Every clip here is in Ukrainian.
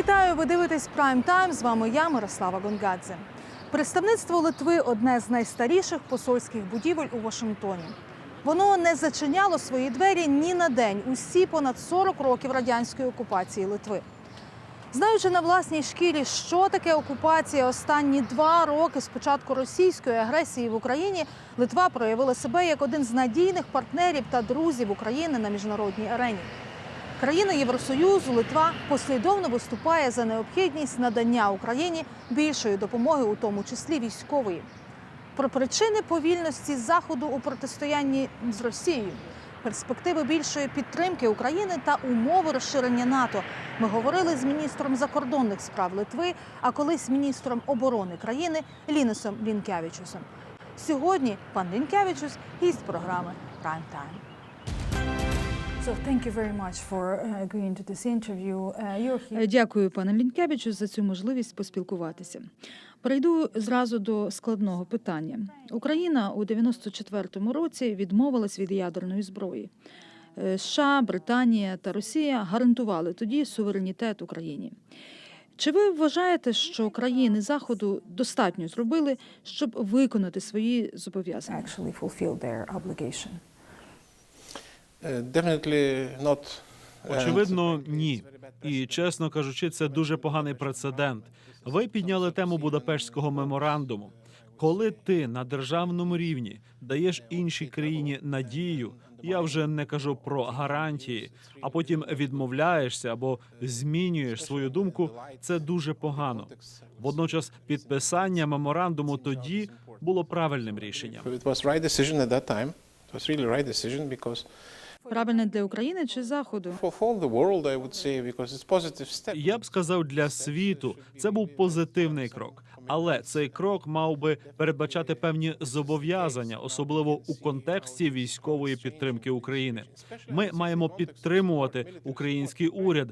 Вітаю, ви дивитесь Прайм Тайм. З вами я, Мирослава Гонгадзе. Представництво Литви одне з найстаріших посольських будівель у Вашингтоні. Воно не зачиняло свої двері ні на день усі понад 40 років радянської окупації Литви. Знаючи на власній шкірі, що таке окупація останні два роки з початку російської агресії в Україні, Литва проявила себе як один з надійних партнерів та друзів України на міжнародній арені. Країна Євросоюзу Литва послідовно виступає за необхідність надання Україні більшої допомоги, у тому числі військової. Про причини повільності заходу у протистоянні з Росією, перспективи більшої підтримки України та умови розширення НАТО. Ми говорили з міністром закордонних справ Литви, а колись міністром оборони країни Лінусом Лінкявічусом. Сьогодні пан Лінкявічус гість програми Prime Time. Дякую, пане Лінкевичу, за цю можливість поспілкуватися. Перейду зразу до складного питання. Україна у 94-му році відмовилась від ядерної зброї. Е, США, Британія та Росія гарантували тоді суверенітет Україні. Чи ви вважаєте, що країни Заходу достатньо зробили, щоб виконати свої зобов'язання? Очевидно, ні. І чесно кажучи, це дуже поганий прецедент. Ви підняли тему Будапештського меморандуму. Коли ти на державному рівні даєш іншій країні надію, я вже не кажу про гарантії, а потім відмовляєшся або змінюєш свою думку. Це дуже погано. Водночас, підписання меморандуму тоді було правильним рішенням. It was right decision at that time. It was really right decision because Правильне для України чи Заходу? Я б сказав для світу це був позитивний крок, але цей крок мав би передбачати певні зобов'язання, особливо у контексті військової підтримки України. Ми маємо підтримувати український уряд,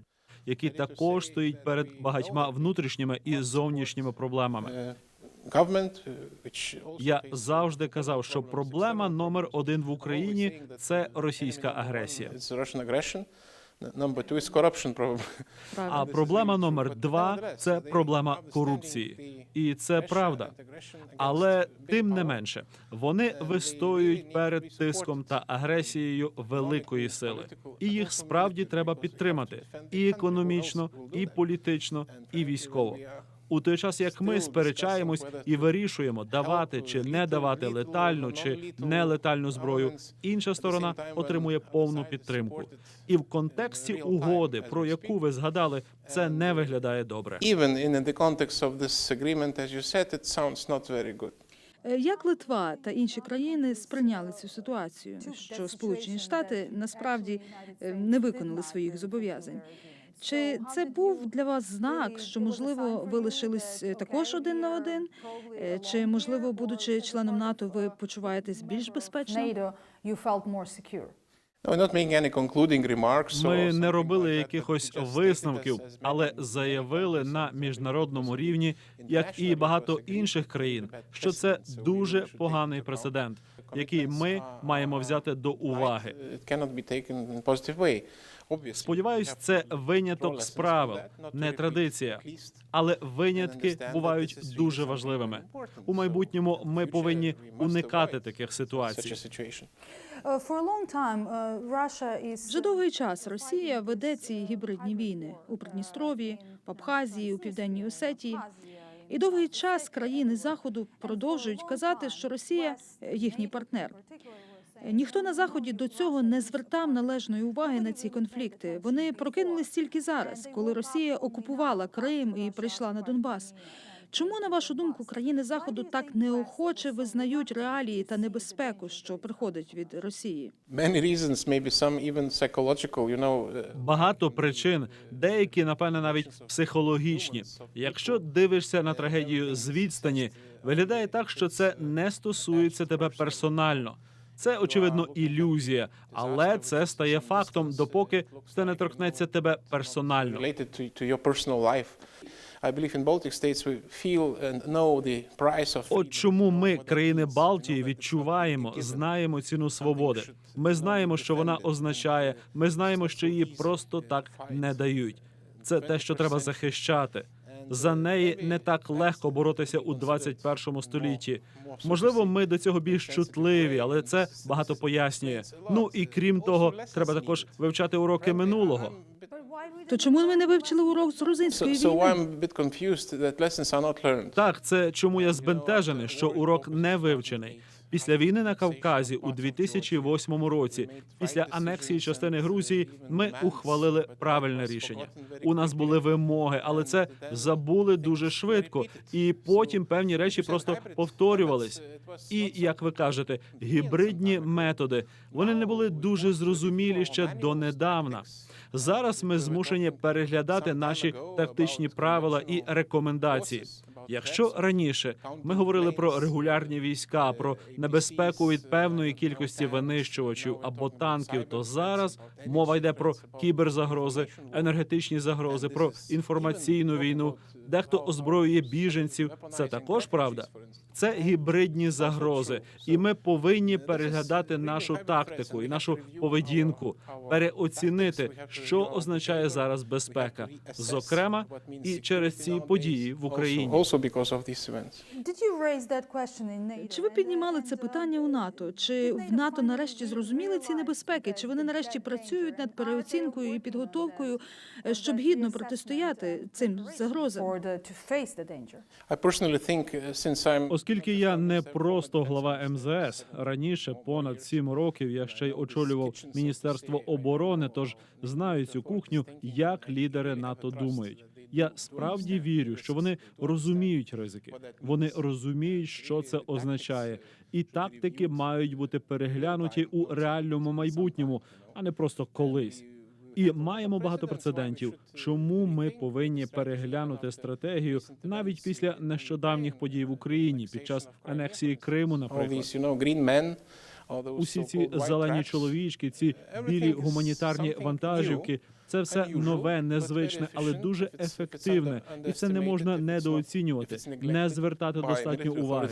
який також стоїть перед багатьма внутрішніми і зовнішніми проблемами. Uh, Я завжди казав, що проблема номер один в Україні це російська агресія. А проблема номер два це проблема корупції, і це правда. Але тим не менше вони вистоюють перед тиском та агресією великої сили, і їх справді треба підтримати. і економічно, і політично, і військово. У той час як ми сперечаємось і вирішуємо, давати чи не давати летальну чи нелетальну зброю, інша сторона отримує повну підтримку. І в контексті угоди, про яку ви згадали, це не виглядає добре. Good. Е, Як Литва та інші країни сприйняли цю ситуацію, що Сполучені Штати насправді е, не виконали своїх зобов'язань? Чи це був для вас знак, що можливо ви лишились е, також один на один? Е, Чи можливо, будучи членом НАТО, ви почуваєтесь більш безпечно? Ми не робили якихось висновків, але заявили на міжнародному рівні, як і багато інших країн, що це дуже поганий прецедент, який ми маємо взяти до уваги. Сподіваюсь, це виняток з правил, не традиція. Але винятки бувають дуже важливими. У майбутньому ми повинні уникати таких ситуацій. Russia is Вже довгий час Росія веде ці гібридні війни у Придністров'ї, в Абхазії, у південній Осетії. І довгий час країни заходу продовжують казати, що Росія е, їхній партнер. Ніхто на заході до цього не звертав належної уваги на ці конфлікти. Вони прокинулись тільки зараз, коли Росія окупувала Крим і прийшла на Донбас. Чому, на вашу думку, країни заходу так неохоче визнають реалії та небезпеку, що приходить від Росії? Uh, Багато причин, деякі, напевне, навіть психологічні. Якщо дивишся на трагедію з відстані, виглядає так, що це не стосується тебе персонально. Це очевидно ілюзія, але це стає фактом, допоки це не торкнеться тебе персонально. От чому ми, країни Балтії, відчуваємо, знаємо ціну свободи. Ми знаємо, що вона означає. Ми знаємо, що її просто так не дають. Це те, що треба захищати. За неї не так легко боротися у 21 столітті. Можливо, ми до цього більш чутливі, але це багато пояснює. Ну і крім того, треба також вивчати уроки минулого. То чому ми не вивчили урок з грузинської війни? Так, це чому я збентежений, що урок не вивчений. Після війни на Кавказі у 2008 році, після анексії частини Грузії, ми ухвалили правильне рішення. У нас були вимоги, але це забули дуже швидко, і потім певні речі просто повторювались. І як ви кажете, гібридні методи вони не були дуже зрозумілі ще донедавна. Зараз ми змушені переглядати наші тактичні правила і рекомендації. Якщо раніше ми говорили про регулярні війська, про небезпеку від певної кількості винищувачів або танків, то зараз мова йде про кіберзагрози, енергетичні загрози, про інформаційну війну. Дехто озброює біженців. Це також правда. Це гібридні загрози, і ми повинні переглядати нашу тактику і нашу поведінку, переоцінити, що означає зараз безпека, зокрема і через ці події в Україні. Also because of these events. Чи ви піднімали це питання у НАТО? Чи в НАТО нарешті зрозуміли ці небезпеки? Чи вони нарешті працюють над переоцінкою і підготовкою, е, щоб гідно протистояти цим загрозам? I personally think uh, since I'm Оскільки я не просто глава МЗС, раніше понад сім років я ще й очолював Міністерство оборони, тож знаю цю кухню, як лідери НАТО думають. Я справді вірю, що вони розуміють ризики. Вони розуміють, що це означає, і тактики мають бути переглянуті у реальному майбутньому, а не просто колись. І маємо багато прецедентів, чому ми повинні переглянути стратегію навіть після нещодавніх подій в Україні під час анексії Криму, наприклад. Усі ці зелені чоловічки, ці білі гуманітарні вантажівки. Це все нове, незвичне, але дуже ефективне, і це не можна недооцінювати, не звертати достатньо уваги.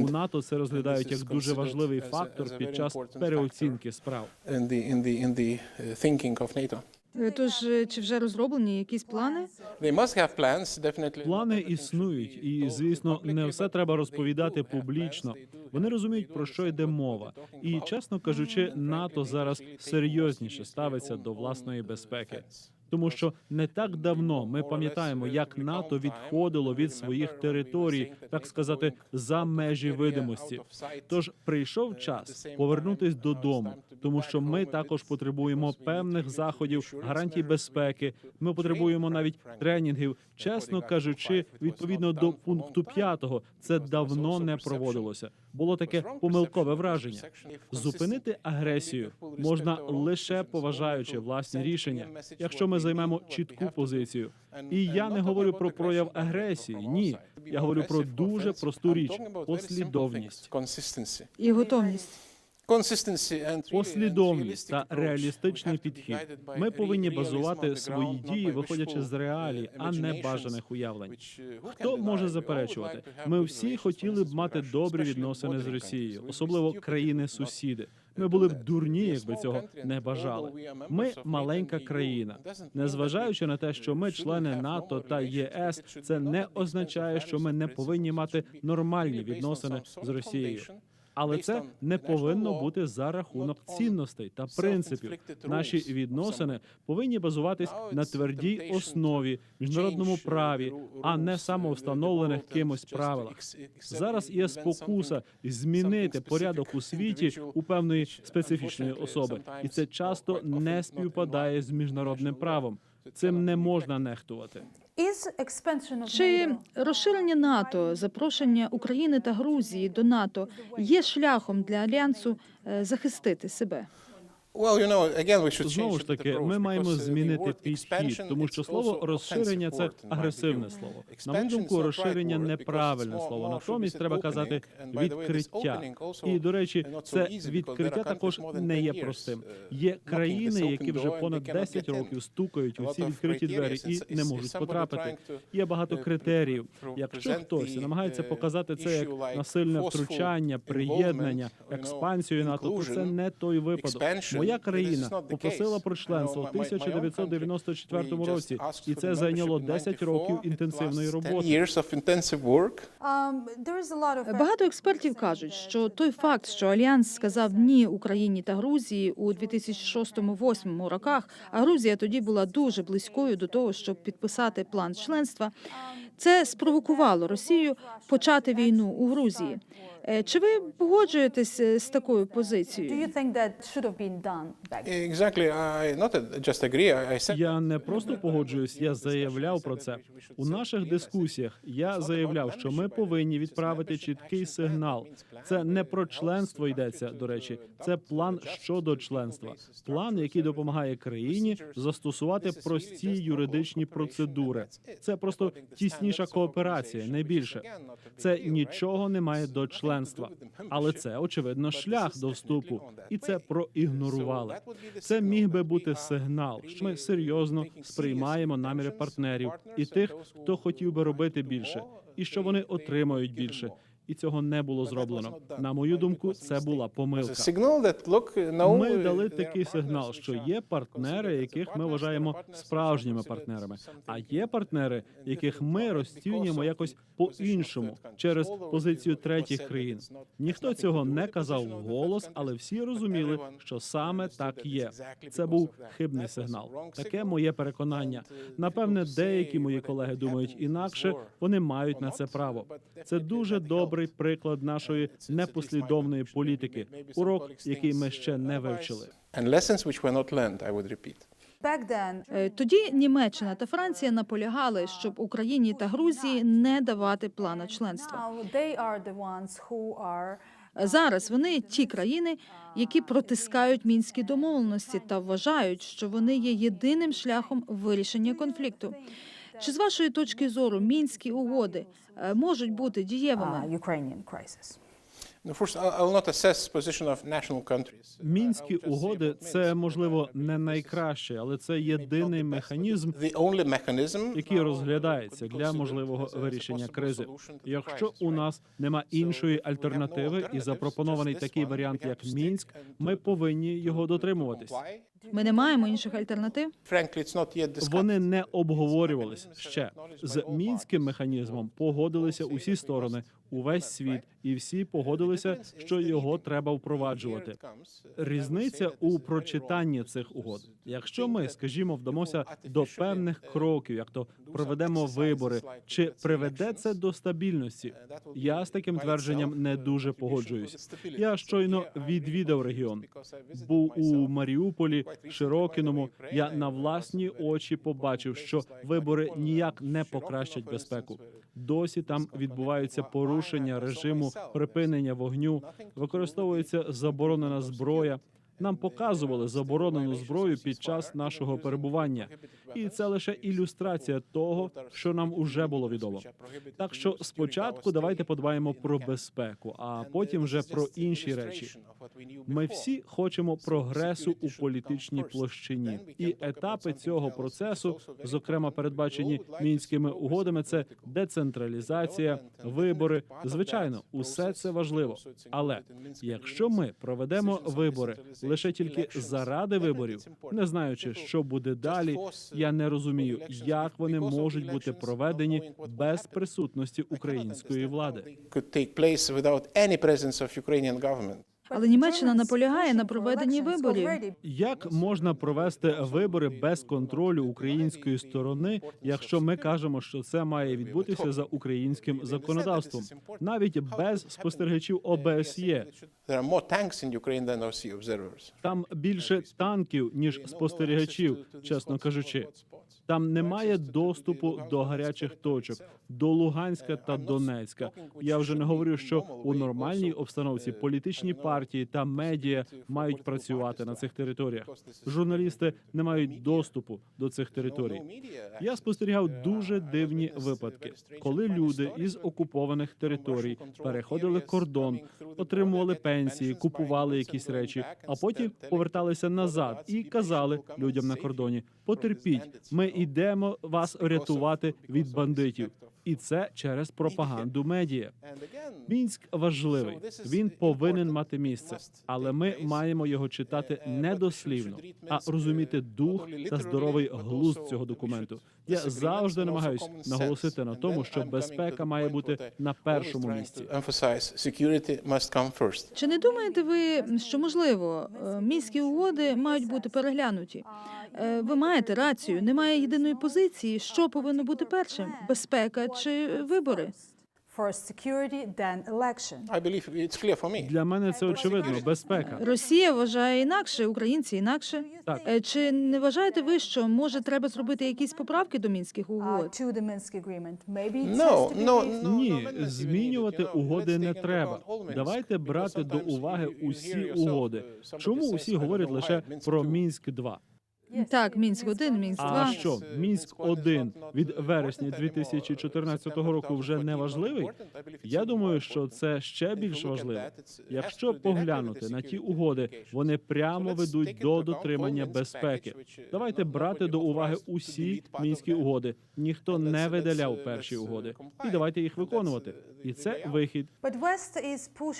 У НАТО це розглядають як дуже важливий фактор під час переоцінки справ. Е, Тож е, чи вже розроблені якісь плани? Плани існують, і звісно, не все треба розповідати публічно. Вони розуміють про що йде мова, і чесно кажучи, НАТО зараз серйозніше ставиться до власної безпеки. Тому що не так давно ми пам'ятаємо, як НАТО відходило від своїх територій, так сказати, за межі видимості. Тож прийшов час повернутись додому, тому що ми також потребуємо певних заходів, гарантій безпеки. Ми потребуємо навіть тренінгів. Чесно кажучи, відповідно до пункту п'ятого, це давно не проводилося. Було таке помилкове враження. Зупинити агресію можна лише поважаючи власні рішення, якщо ми займемо чітку позицію. І я не говорю про прояв агресії. Ні, я говорю про дуже просту річ послідовність. І готовність. Послідовність та реалістичний підхід. Ми повинні базувати свої дії, виходячи з реалій, uh, а не бажаних уявлень. uh, Хто може заперечувати? Ми всі хотіли б мати добрі відносини з Росією, особливо країни-сусіди. Ми були б дурні, якби цього не бажали. Ми маленька країна. Незважаючи на те, що ми члени НАТО та. ЄС, це не означає, що ми не повинні мати нормальні відносини з Росією. Але це не повинно бути за рахунок цінностей та принципів. Наші відносини повинні базуватись на твердій основі, міжнародному праві, а не uh, самовстановлених кимось правилах. Зараз є спокуса змінити порядок у світі у певної специфічної особи, і це часто не співпадає з міжнародним правом. Цим не можна нехтувати. Чи розширення НАТО, запрошення України та Грузії до НАТО є шляхом для альянсу е, захистити себе? Знову ж таки, ми маємо uh, змінити підхід, тому що слово розширення це агресивне слово. На мою думку, розширення неправильне слово. Натомість треба казати відкриття. І до речі, це відкриття також не 10 є простим. uh, Є країни, які вже понад they cannot 10 get in. років стукають у ці відкриті двері і не можуть потрапити. Є багато uh, критеріїв. Якщо хтось намагається uh, показати це як насильне втручання, приєднання, експансію НАТО, то це не той випадок. Моя країна попросила про членство у 1994 році, і це зайняло 10 років інтенсивної роботи. Багато експертів кажуть, що той факт, що альянс сказав ні Україні та Грузії у 2006-2008 роках, а Грузія тоді була дуже близькою до того, щоб підписати план членства, це спровокувало Росію почати війну у Грузії. Е, Чи ви погоджуєтесь е, з такою позицією? Я не просто погоджуюсь, я заявляв про це у наших дискусіях. Я заявляв, що ми повинні відправити чіткий сигнал. Це не про членство йдеться. До речі, це план щодо членства. План, який допомагає країні застосувати прості юридичні процедури. Це просто тісніша кооперація, не більше. Це нічого не має до членства, але це очевидно шлях до вступу, і це проігнорували. Це міг би бути сигнал, що ми серйозно сприймаємо наміри партнерів і тих, хто хотів би робити більше, і що вони отримають більше. І цього не було зроблено. На мою думку, це була помилка. Ми uh, дали такий сигнал, що є партнери, яких ми вважаємо справжніми партнерами. А є партнери, яких ми розцінюємо якось по-іншому через позицію третіх країн. Ніхто цього не казав вголос, але всі розуміли, що саме так є. Це був хибний сигнал. Таке моє переконання. Напевне, деякі мої колеги думають інакше. Вони мають на це право. Це дуже добрий приклад нашої непослідовної політики. Урок, який ми ще не вивчили. And lessons which were not learned, I would repeat. Е, Тоді Німеччина та Франція наполягали, щоб Україні та Грузії не давати плана членства. Зараз вони ті країни, які протискають мінські домовленості та вважають, що вони є єдиним шляхом вирішення конфлікту. Чи з вашої точки зору мінські угоди е, можуть бути дієвими? Мінські угоди це можливо не найкраще, але це єдиний механізм, The only mechanism який розглядається для можливого вирішення кризи. Якщо у нас нема іншої альтернативи і запропонований такий варіант, як мінськ, ми повинні його дотримуватись. Ми не маємо інших альтернатив. Frankly, it's not yet discussed. Вони не обговорювались ще з мінським механізмом. Погодилися усі сторони, увесь світ, і всі погодилися, що його треба впроваджувати. Різниця у прочитанні цих угод. Якщо ми, скажімо, вдамося до певних кроків, як то проведемо вибори, чи приведе це до стабільності? Я з таким твердженням не дуже погоджуюсь. Я щойно відвідав регіон. Був у Маріуполі, Широкіному. Я на власні очі побачив, що вибори ніяк не покращать безпеку. Досі там відбуваються порушення режиму припинення вогню, використовується заборонена зброя. Нам показували заборонену зброю під час нашого перебування, і це лише ілюстрація того, що нам уже було відомо. Так що спочатку давайте подбаємо про безпеку, а потім вже про інші речі. Ми всі хочемо прогресу у політичній площині, і етапи цього процесу, зокрема передбачені мінськими угодами, це децентралізація, вибори. Звичайно, усе це важливо. Але якщо ми проведемо вибори лише тільки заради виборів, не знаючи, що буде далі, я не розумію, як вони можуть бути проведені без присутності української влади. Але Німеччина наполягає на проведенні виборів. Як можна провести вибори без контролю української сторони, якщо ми кажемо, що це має відбутися за українським законодавством, навіть без спостерігачів ОБСЄ? Там більше танків ніж спостерігачів, чесно кажучи. Там немає доступу до гарячих точок, до Луганська та Донецька. Я вже не говорю, що у нормальній обстановці політичні партії та медіа мають працювати на цих територіях. Журналісти не мають доступу до цих територій. Я спостерігав дуже дивні випадки, коли люди із окупованих територій переходили кордон, отримували пенсії, купували якісь речі, а потім поверталися назад і казали людям на кордоні: потерпіть, ми йдемо вас рятувати від бандитів. І це через пропаганду медіа. Мінськ важливий. Він повинен мати місце, але ми маємо його читати не дослівно, а розуміти дух та здоровий глузд цього документу. Я завжди намагаюсь наголосити на тому, що безпека має бути на першому місці. Emphasize security must. Чи не думаєте ви, що можливо е, мінські угоди мають бути переглянуті? Е, Ви маєте рацію, немає єдиної позиції. Що повинно бути першим: безпека чи вибори? Для мене це очевидно. Безпека. Росія вважає інакше, українці інакше. Так. Е, Чи не вважаєте ви, що може треба зробити якісь поправки до мінських Uh, угод? Ні, змінювати угоди не треба. Давайте брати до уваги усі угоди. Чому усі говорять лише про мінськ 2 Так, мінськ 1 мінськ А що мінськ 1 від вересня 2014 року вже не важливий? Я думаю, що це ще більш важливо. Якщо поглянути на ті угоди, вони прямо ведуть до дотримання безпеки. Давайте брати до уваги усі мінські угоди. Ніхто не видаляв перші угоди, і давайте їх виконувати. І це вихід.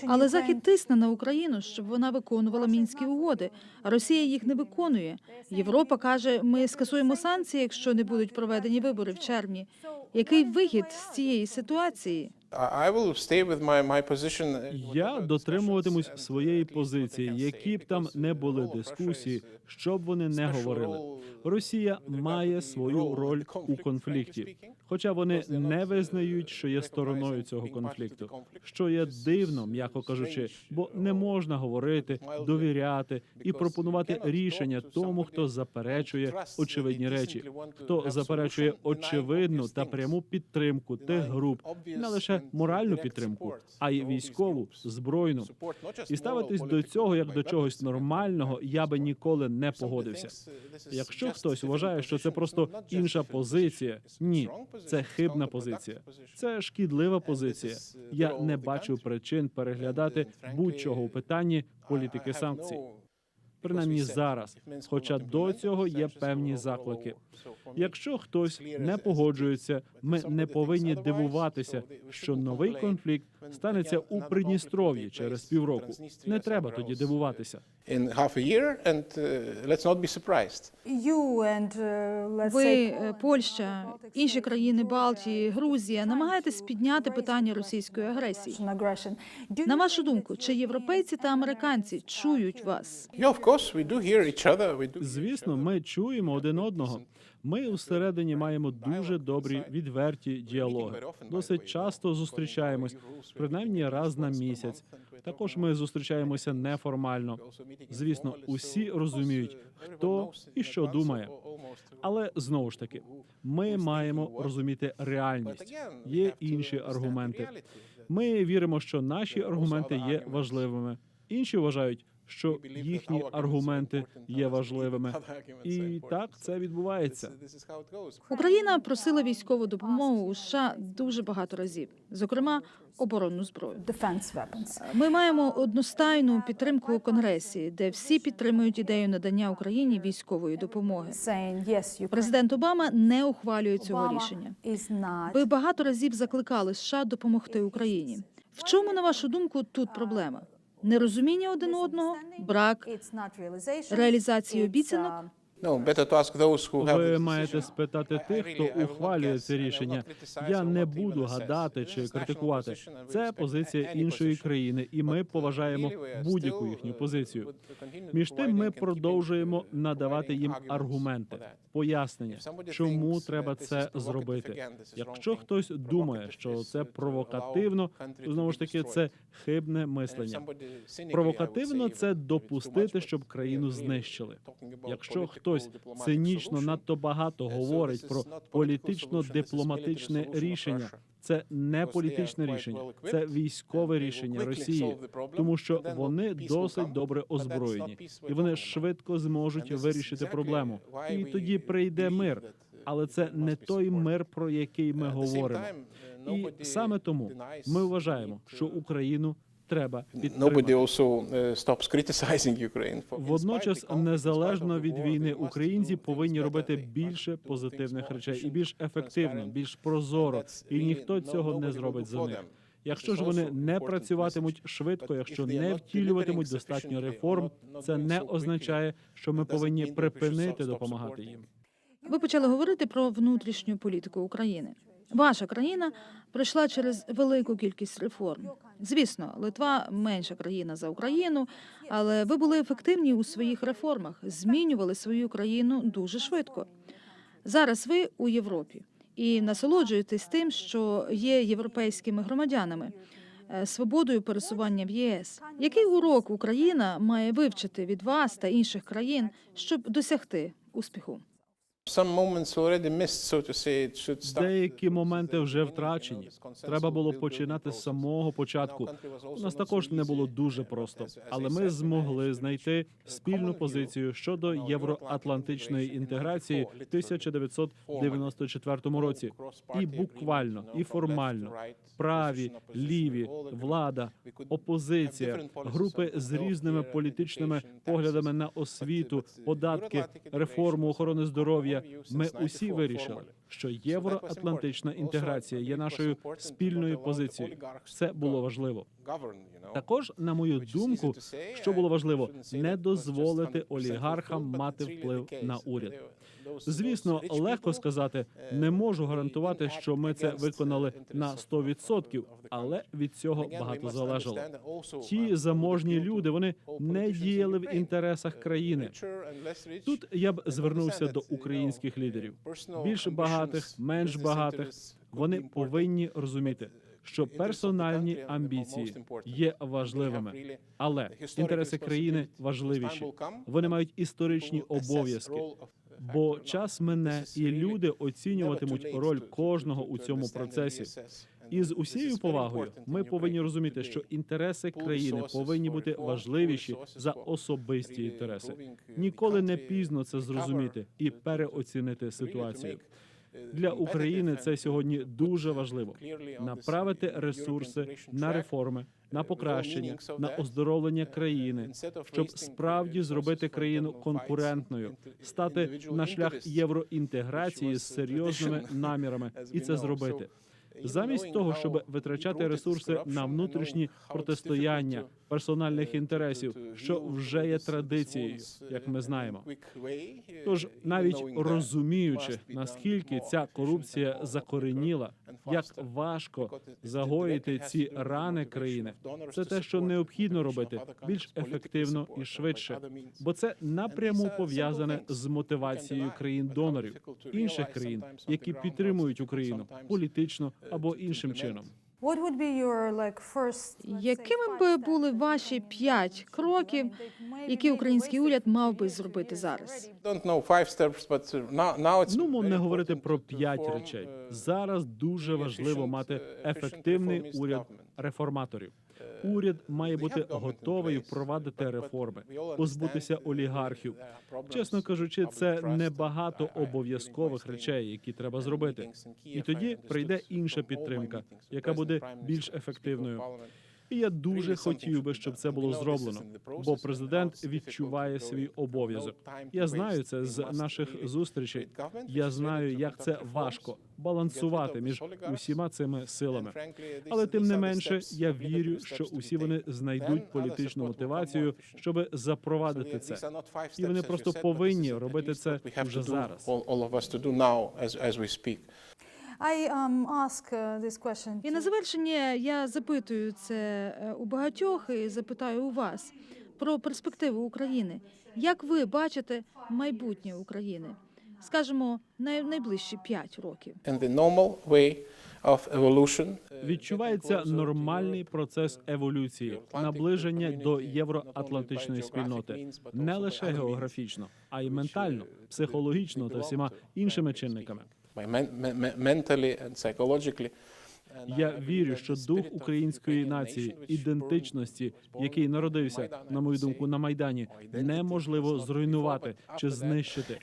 Але Захід тисне на Україну, щоб вона виконувала мінські угоди. Росія їх не виконує. Європа каже, ми скасуємо санкції, якщо не будуть проведені вибори в червні. Який вихід з цієї ситуації? Uh, Я дотримуватимусь своєї позиції, які б там не uh, були дискусії, uh, що б вони не говорили. uh, Росія має свою роль у конфлікті, хоча вони не uh, визнають, що є стороною цього конфлікту, що є дивно, м'яко кажучи, бо uh, не можна говорити, довіряти і пропонувати рішення тому, хто заперечує очевидні речі, хто заперечує очевидну та пряму підтримку тих груп, не лише моральну підтримку, а й військову, збройну. І ставитись до цього як до чогось нормального, я би ніколи не погодився. uh, Якщо хтось вважає, що це просто інша позиція, ні, це хибна позиція. Це шкідлива позиція. uh, Я не бачу причин переглядати uh, будь-чого у питанні політики санкцій. Принаймні зараз, хоча до цього є певні заклики. Якщо хтось не погоджується, ми не повинні дивуватися, що новий конфлікт станеться у Придністров'ї через півроку. Не треба тоді uh, дивуватися. In half a year, and uh, let's not be surprised. You and uh, let's Ви, say е, Польща, інші країни Балтії, Грузія намагаєтесь підняти питання російської агресії. Russian aggression. Do На you вашу думку, чи європейці та американці чують вас? Yeah, of course, we do hear each other. We do hear each Звісно, other. ми чуємо один одного. Ми усередині маємо дуже добрі відверті діалоги. Досить часто зустрічаємось, принаймні раз на місяць. Також ми зустрічаємося неформально. Звісно, усі розуміють, хто і що думає. Але знову ж таки, ми маємо розуміти реальність. Є інші аргументи. Ми віримо, що наші аргументи є важливими. Інші вважають, що їхні аргументи є важливими. І так це відбувається. Україна просила військову допомогу у США дуже багато разів, зокрема оборонну зброю. Ми маємо одностайну підтримку у конгресі, де всі підтримують ідею надання Україні військової допомоги. Президент Обама не ухвалює цього рішення. Ви багато разів закликали США допомогти Україні. В чому, на вашу думку, тут проблема? Нерозуміння один одного, брак реалізації обіцянок. Ну, Ви маєте спитати тих, хто ухвалює це рішення. Я не буду гадати чи критикувати. Це позиція іншої країни, і ми uh, поважаємо будь-яку їхню uh, позицію. Між тим, ми продовжуємо uh, надавати їм аргументи. Пояснення, чому треба це зробити. Якщо хтось думає, що це uh, провокативно, то знову ж таки це хибне мислення. Провокативно це допустити, щоб країну знищили. Якщо хтось цинічно надто багато Uh, говорить про політично-дипломатичне рішення. Це не політичне рішення, це військове рішення Росії, тому що вони досить добре озброєні, і вони швидко зможуть вирішити проблему. І тоді прийде мир. uh, Але це не той мир, про який ми говоримо. uh, І саме тому ми вважаємо, що uh, Україну треба підтримати. for Водночас, незалежно від війни, українці повинні робити більше позитивних речей і більш ефективно, більш прозоро. І ніхто цього не зробить за них. Якщо ж вони не працюватимуть швидко, якщо не втілюватимуть достатньо реформ, це не означає, що ми повинні припинити допомагати їм. Ви почали говорити про внутрішню політику України. Ваша країна пройшла через велику кількість реформ. Звісно, Литва менша країна за Україну, але ви були ефективні у своїх реформах, змінювали свою країну дуже швидко. Зараз ви у Європі і насолоджуєтесь тим, що є європейськими громадянами, е, свободою пересування в єС. Який урок Україна має вивчити від вас та інших країн, щоб досягти успіху? Деякі моменти вже втрачені. Треба було починати з самого початку. У нас також не було дуже uh, просто, as I але ми змогли знайти спільну позицію щодо євроатлантичної інтеграції в 1994 році. І буквально, і формально праві, ліві, влада, опозиція, групи з різними політичними поглядами на освіту, податки, реформу охорони здоров'я. Ми усі вирішили, що євроатлантична інтеграція є нашою спільною позицією. Це було важливо. Також, на мою думку, що було важливо, не дозволити олігархам мати вплив на уряд. Звісно, легко сказати, не можу гарантувати, що ми це виконали на 100%, але від цього багато залежало. Ті заможні люди вони не діяли в інтересах країни. Тут я б звернувся до українських лідерів. Більш багатих, менш багатих. Вони повинні розуміти, що персональні амбіції є важливими, але інтереси країни важливіші. Вони мають історичні обов'язки. Бо час мине, і люди оцінюватимуть роль кожного у цьому процесі. І з усією повагою ми повинні розуміти, що інтереси країни повинні бути важливіші за особисті інтереси. Ніколи не пізно це зрозуміти і переоцінити ситуацію. Для України це сьогодні дуже важливо. направити ресурси на реформи, на покращення, на оздоровлення країни, щоб справді зробити країну конкурентною, стати на шлях євроінтеграції з серйозними намірами. і це зробити. Замість того, щоб витрачати ресурси на внутрішні протистояння персональних інтересів, що вже є традицією, як ми знаємо. Тож, навіть розуміючи, наскільки ця корупція закореніла, як важко загоїти ці рани країни, це те, що необхідно робити більш ефективно і швидше, бо це напряму пов'язане з мотивацією країн-донорів інших країн, які підтримують Україну політично або іншим чином. What would be your, like, first, let's say, Якими би були ваші п'ять кроків, які український уряд мав би зробити зараз? Uh, Ну, мо very не говорити про п'ять речей. uh, Зараз дуже важливо мати uh, ефективний уряд реформаторів. Uh, Уряд має бути готовий впровадити реформи, позбутися uh, олігархів. Чесно кажучи, це trust, не and багато I- I- обов'язкових речей, які треба зробити. І тоді прийде інша підтримка, яка буде більш ефективною. І я дуже хотів би, щоб це було зроблено. Бо президент відчуває свій обов'язок. Я знаю це з наших зустрічей. Я знаю, як це важко балансувати між усіма цими силами. Але тим не менше, я вірю, що усі вони знайдуть політичну мотивацію, щоб запровадити це. І вони просто повинні робити це вже зараз. I um, ask uh, this question І на завершення я запитую це е, у багатьох і запитаю у вас про перспективу України. Як ви бачите майбутнє України? Скажімо, най- найближчі п'ять років. And the normal way of evolution, uh, Відчувається нормальний процес еволюції, наближення до євроатлантичної спільноти, не лише географічно, а й ментально, психологічно та всіма іншими чинниками. Я вірю, що дух української нації ідентичності, який народився, на мою думку, на майдані, неможливо зруйнувати чи знищити.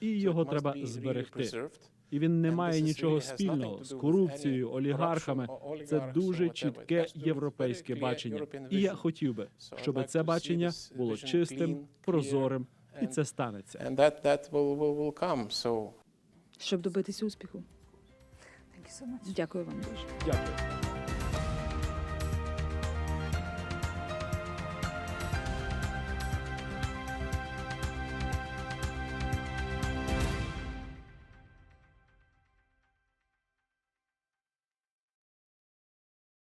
і його треба зберегти. І він не має нічого спільного з корупцією, олігархами. Це дуже чітке європейське бачення. І я хотів би, щоб це бачення було чистим, прозорим. І це станеться. And that, that will, will, will come, so. щоб добитися успіху. Дякую вам дуже. Дякую.